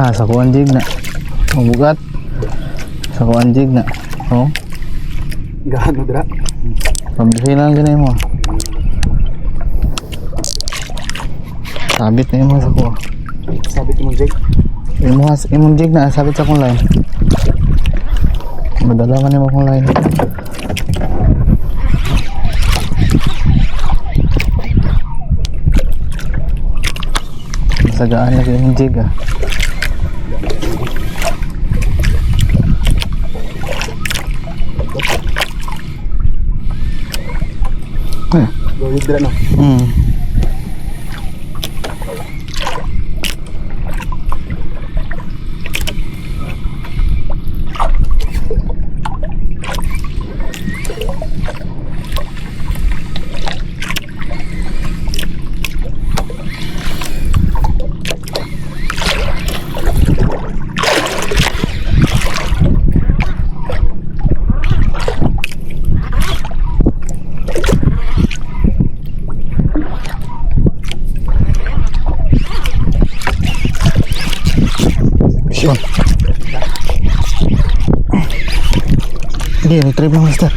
Ah, sa kuan jig na. Ang bugat. Sa kuan jig na. Oh, Gaano dra? pabili lang ganay mo. Sabit na mo sa kuha. Sabi ko mong Jake. Imo has imong jig na sabit sa kong line. Madala man nimo kong line. Sagaan lagi imong jig ah. Gawin dra no. Hmm. Yun. Hindi, retrieve lang master.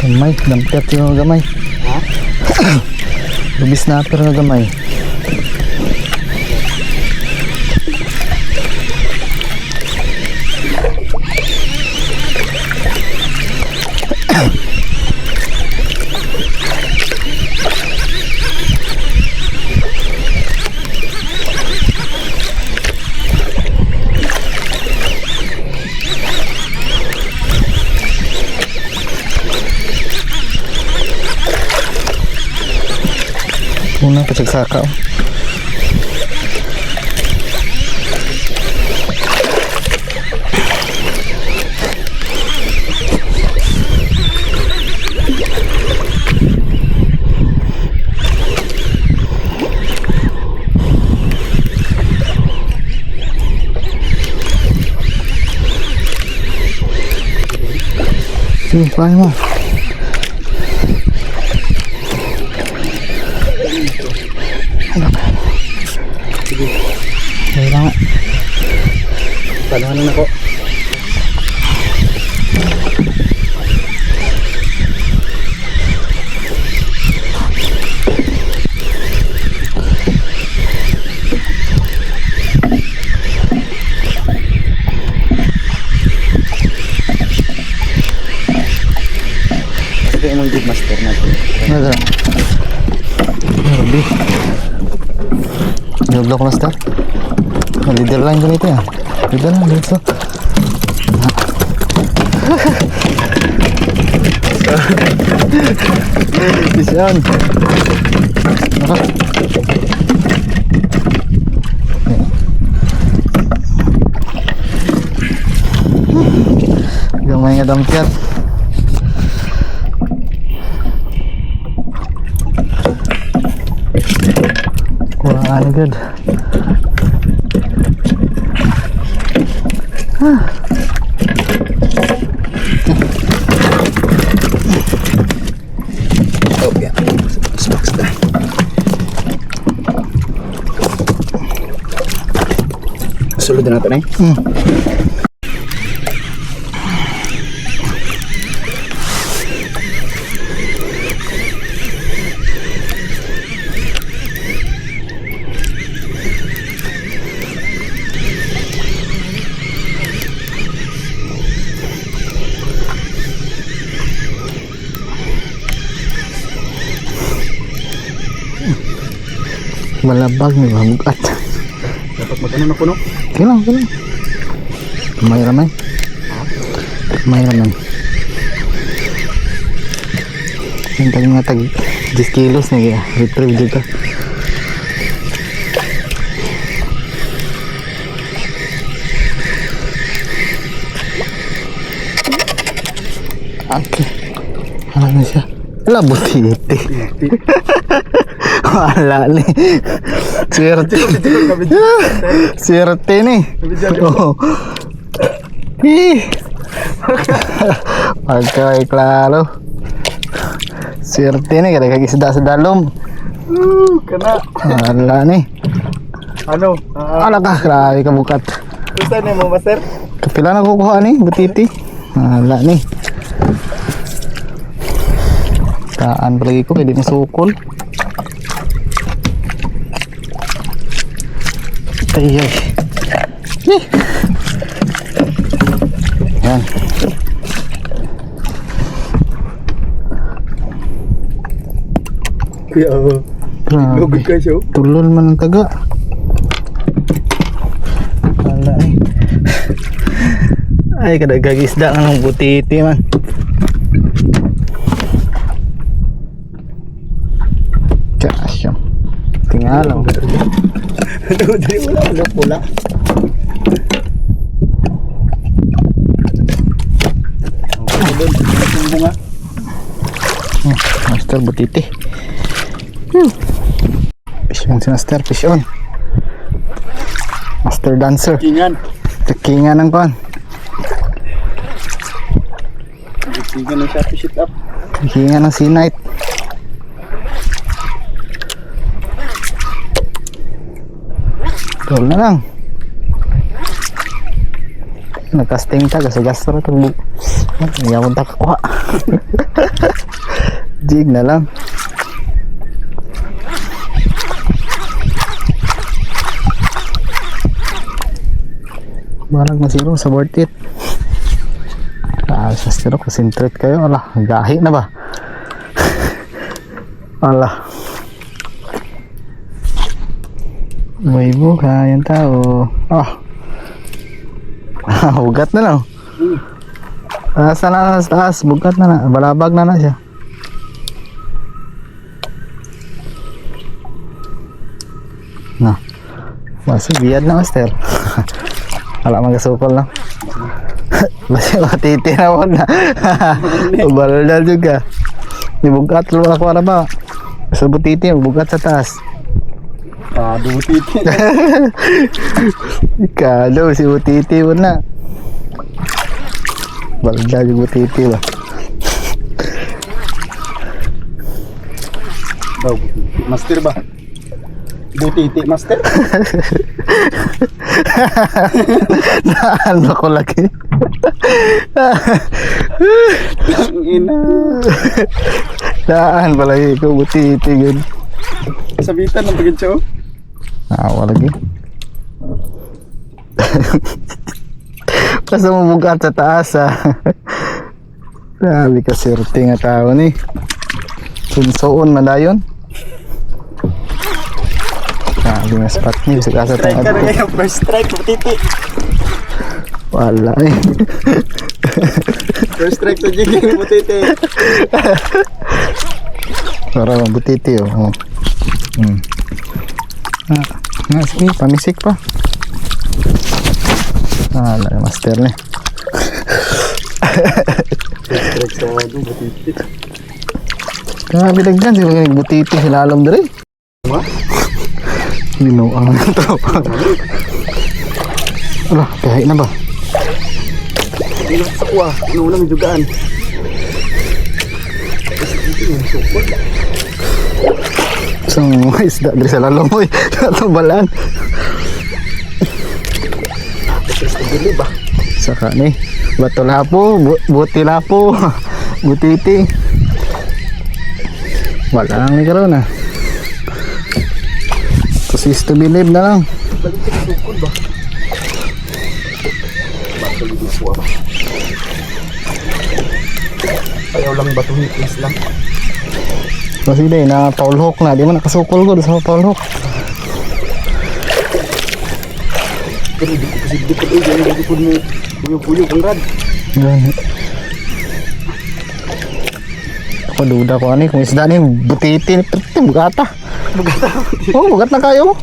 Gamay, dampet yung gamay. Ha? Lubis na pero gamay. Una pasagsaka oh. Sige, paano mo? Panuhan na ako. Sige mong Jake master natin. Nada. Grabe. Ko master. Leader line ko nito ya. Leader lang dito. Bisyan. Naka. Gamay nga dampiat. Kurang ano good. Na natin eh. Hmm. Malabag ni mabugat. Dapat magkano na puno? Kailang, kailang. May ramay. May ramay. Yung tag nga tag 10 kilos na kaya retrieve dito. Okay. Ano na siya? Wala butiti. Wala ni. Swerte. Swerte ni. Oo. Eh. Pagka klaro. Swerte ni kada kagisda sa dalom. Kana. Wala ni. Ano? Ah, Ala ka, grabe ka bukat. Gusto ni mo, master? Kapila na kukuha ni, butiti. Wala ni. Taan palagi ko, pwede masukol. Ay, ay. Eh. Yan. Kuya, oh. Grabe. Lugod ka siya. oh. Tulol man ang taga. Wala eh. Ay, kadagag isda nga ng butiti man. Kasyo. Tingalaw. Ano, dali wala, wala pula. Ang ang bunga. Hmm, Master butiti. Hmm. Fish on si Master, fish on. Master dancer. Kingan. Tekingan ng kon. Kingan ng shopee shit up. Tekingan ng sea night. Roll na lang. Nagkasting ka, gasagas na ito. Hindi ako nakakuha. Jig na lang. Barang na zero sa worth it. Ah, sa zero, concentrate kayo. Ala, gahi na ba? Ala. May buhay ang tao. Ah. Bugat na lang. Taas na sa taas. Bugat na na. Balabag na na siya. Na. Masih biyad na master. Wala magasukol na. Basta matiti na mo na. Ubalal juga. Ibugat lo ako na ba? Sa butiti, bugat sa taas. Ah, dumutiti. Ikalo, si butiti mo na. Balda yung butiti ba? Daw. Master ba? Butiti, master? Naano ko lagi. Ang ina. Daan palagi ko butiti yun. Sabitan ng oh. Naawa lagi. Basta mabugat sa taas ah. Grabe ka swerte nga tao ni. Sunsoon madayon. Grabe nga spot ni. Sa kasa Strike tong ka na adto. kaya, first strike, butiti. Wala eh. First strike sa jiging, butiti. Para mabutiti oh. oh. Hmm. Ah, nga, sige, pamisik pa. Ah, wala, master ni. Grabe dagdan si mga butiti hilalom diri. Diba? Linuang ang tropa. Ala, kahit na ba? Na sa kuha. Ano unang jugaan? Isang mga isda diri sa lalom oy. Natumbalan. First to believe, ah. Saka ni bato lapo, bu buti lapo, butiti. Wala lang ni karon ah. Kasi is to believe na lang. Ayaw lang bato ni lang. Kasi day na foul hook na, di man nakasukol ko sa foul hook. Pero di ko kasi di ko eh. Di ko mo puyog-puyog ang rad. Gani. Ako duda ko ani kung isda ni butiti ni pati bugata. Bugata. Oh, bugat na kayo.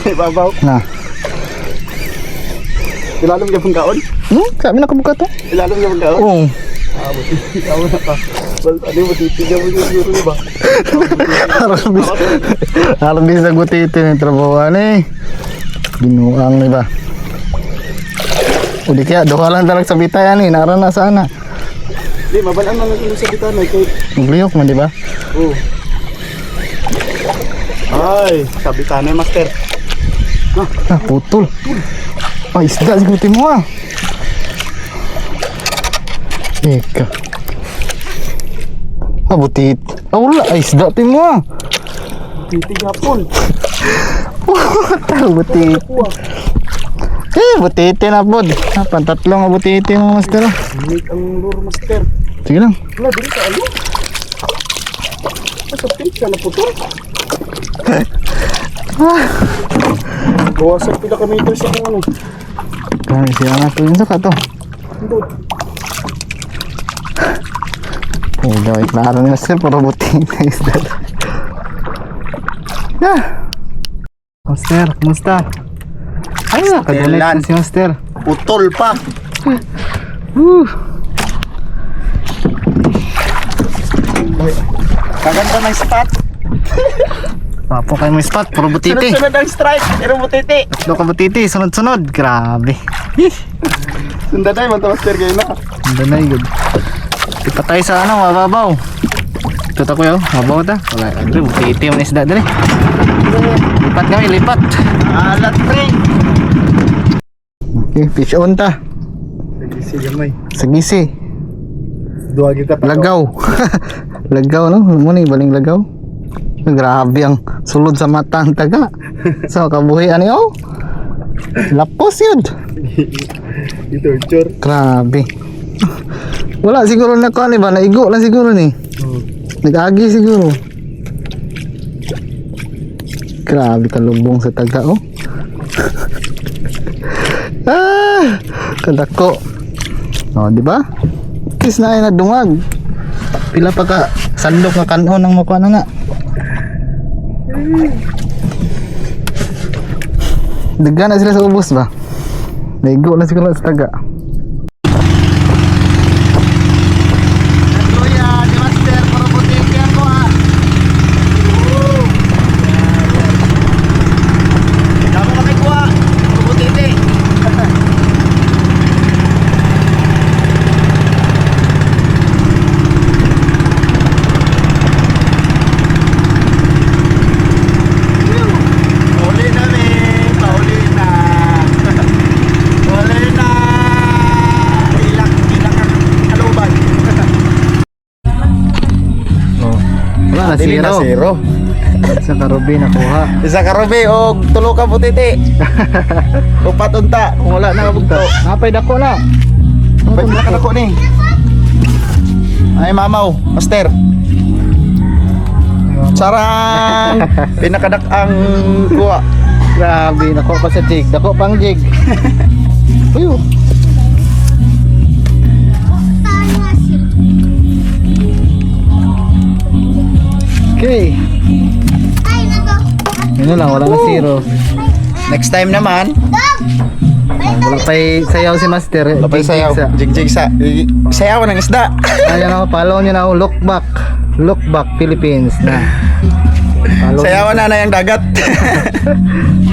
Ibabaw. Na. Ilalong niya pang kaon. Hmm, sabi na kabugata. Ilalong niya pang kaon. Oh, Ah, buti. Kaon na pa. Bal, ano yung matitigan mo siguro, di ba? Harap bis sa gutitin yung trabahoan eh. Binuang ni ba? Di kaya, duha lang talaga sa bitayan eh. Nara na sana. Di, mabalaan lang ang sa bitan ay kay... Magliyok man, di ba? Oh. Ay, sabitan na master. Ah, putol. Ay, isda, sigutin mo ah. Ika. Ah, butit. Ah, wala. Ay, isda, tin mo ah. Titigapon. Tal, butit. Eh, butiti na po. Ah, pantatlo nga butiti mo, master. ah. Make ang lure master. Sige lang. Wala, dili ka ano? Asa pink ka na po to? Bawasan pila ka meters sa kung ano. Kaya siya nga to. Yung saka to. Hindi. Eh, gawin na araw ni master. Puro butiti na isda. Ah. Master, kumusta? Ay, nakagulit na si master. Putol pa. Woo. Kaganda ng spot. Papo kayo may spot, puro butiti. Sunod-sunod ang strike. Pero butiti. Tatlo ka butiti, sunod-sunod. Grabe. Sundan na yung master kayo na. Ang danay, good. Kita tayo sa ano, mababaw. Ito ta kuya, oh. mababaw ta. Wala, andre, butiti mo na isda dali. Lipat kami, lipat. Alat pre. Okay, fish on ta. Sige gamay. Sa gisi. Dua kita Lagaw. lagaw, no? Muna baling lagaw. Grabe ang sulod sa mata ang taga. So, kabuhi ano yun? Lapos yun. Ito, chor. Grabe. Wala siguro na kuha ni ba? Naigo lang siguro ni. Nag-agi siguro. Grabe kalubong sa taga oh. ah, kadako. Oh, di ba? Kis na ay nadungag. Pila pa ka sandok nga kanon ng mukha na na. Daghan na sila sa ubos ba? Naigo na siguro sa taga. Kuya, di master, para butiki ako ha. Damo kami kuha. Butiti. Uli na mi. Pauli na. Uli na. Ilang, ilang ang kaluban. Oh. Wala na Dili na zero. Sa karubi nakuha. Isa ka rubi o tulo ka butiti. Upat unta. Kung wala na kabugto. Napay dako na. Pwede na ka ni. Ay mamaw, master. Sarang pinakadak ang kuha. Grabe, nako pa sa jig. Dako pang jig. Uyo. Okay. Yun na lang, wala na zero. Next time naman, Wala pa'y sayaw si Master. lapay sayaw. Jigjig sa sayaw ng isda. Ayan ako, follow nyo na ako. Look back. Look back Philippines na. Follow Sayawan na na yung dagat.